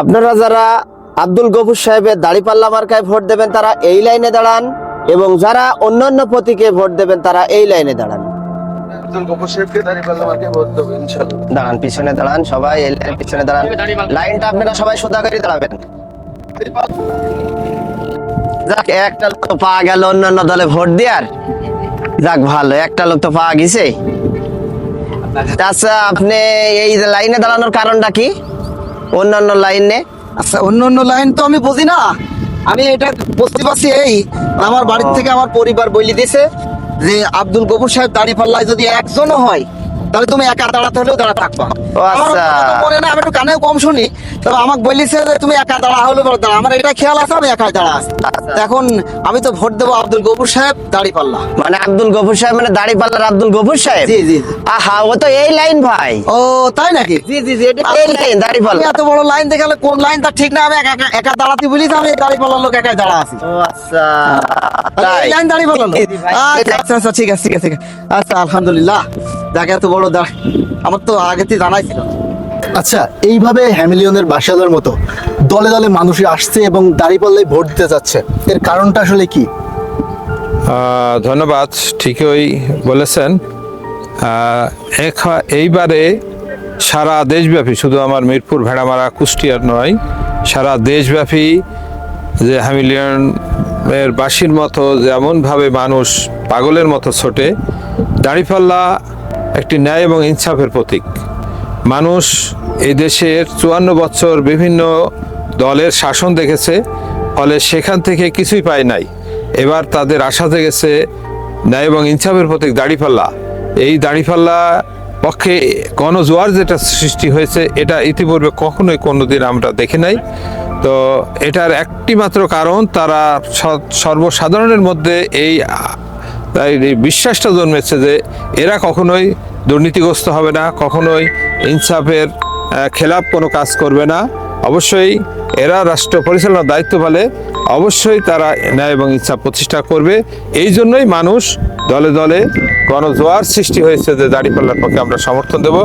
আপনারা যারা আব্দুল গফুর সাহেবের দাড়িপাল্লা মার্কায় ভোট দেবেন তারা এই লাইনে দাঁড়ান এবং যারা অন্যান্য প্রতীকে ভোট দেবেন তারা এই লাইনে দাঁড়ান। দাঁড়ান পিছনে দাঁড়ান সবাই এই লাইনের পিছনে দাঁড়ান। লাইনটা আপনারা সবাই সোজা করে দাঁড়াবেন। যাক একটা লোক তো পাওয়া গেল অন্যান্য দলে ভোট দেওয়ার। যাক ভালো একটা লোক তো পাওয়া গেছে। আচ্ছা আপনি এই যে লাইনে দাঁড়ানোর কারণটা কি? অন্যান্য লাইনে। আচ্ছা অন্য অন্য লাইন তো আমি বুঝি না। আমি এটা বুঝতে পারছি এই আমার বাড়ির থেকে আমার পরিবার বলি দিছে যে আব্দুল গফুর সাহেব দাঁড়িয়ে পাল্লায় যদি একজনও হয় তাহলে তুমি একা দাঁড়াতে হলেও দাঁড়া থাকবা। ও আচ্ছা। মনে না আমি একটু কানেও কম শুনি। তবে আমাকে বলিছে যে তুমি একা দাঁড়া হলে দাঁড়া আমার এটা খেয়াল আছে আমি একাই দাঁড়া আছি। এখন আমি তো ভোট দেবো আব্দুল গফুর সাহেব পাল্লা। মানে আব্দুল গফুর সাহেব মানে দাড়ি পাল্লার আব্দুল গফুর সাহেব? জি, জি। আহা ও তো এই লাইন ভাই। ও তাই নাকি? জি জি জি এটা এই লাইন দাড়ি পাল্লা। এত বড় লাইন দেখালে কোন লাইন তার ঠিক না? আমি একা একা- একা দাঁড়াতে বলি আমি দাঁড়িয়ে পাল্লার লোক একাই দাঁড়া আছি। ও আচ্ছা তাই। লাইন দাঁড়িয়ে ভাই। আচ্ছা আচ্ছা আচ্ছা ঠিক আছে ঠিক আছে। আচ্ছা আলহামদুলিল্লাহ। যাকে এত বড় দাঁড় আমার তো আগে থেকে জানাই ছিল। আচ্ছা এইভাবে হ্যামিলিয়নের বাসাদার মতো দলে দলে মানুষ আসছে এবং দাঁড়িপাল্লায় ভোট দিতে যাচ্ছে এর কারণটা আসলে কি? ধন্যবাদ ঠিকই বলেছেন। এইবারে সারা দেশব্যাপী শুধু আমার মিরপুর ভেড়ামারা কুষ্টিয়ার নয় সারা দেশব্যাপী যে হ্যামিলিয়ন এর বাসীর মতো যেমনভাবে মানুষ পাগলের মতো ছোটে দাঁড়িপাল্লা একটি ন্যায় এবং ইনসাফের প্রতীক। মানুষ এই দেশের চুয়ান্ন বছর বিভিন্ন দলের শাসন দেখেছে, ফলে সেখান থেকে কিছুই পায় নাই। এবার তাদের আশা জেগেছে ন্যায় এবং ইনসাফের প্রতীক দাড়িপাল্লা। এই দাড়িপাল্লা পক্ষে গণজোয়ার যেটা সৃষ্টি হয়েছে, এটা ইতিপূর্বে কখনোই কোনোদিন আমরা দেখি নাই। তো এটার একটি মাত্র কারণ, তারা সর্বসাধারণের মধ্যে এই তাই এই বিশ্বাসটা জন্মেছে যে এরা কখনোই দুর্নীতিগ্রস্ত হবে না, কখনোই ইনসাফের খেলাপ কোনো কাজ করবে না। অবশ্যই এরা রাষ্ট্র পরিচালনার দায়িত্ব পালে অবশ্যই তারা ন্যায় এবং ইচ্ছা প্রতিষ্ঠা করবে। এই জন্যই মানুষ দলে দলে গণজোয়ার সৃষ্টি হয়েছে যে দাঁড়িপাল্লার পক্ষে আমরা সমর্থন দেব।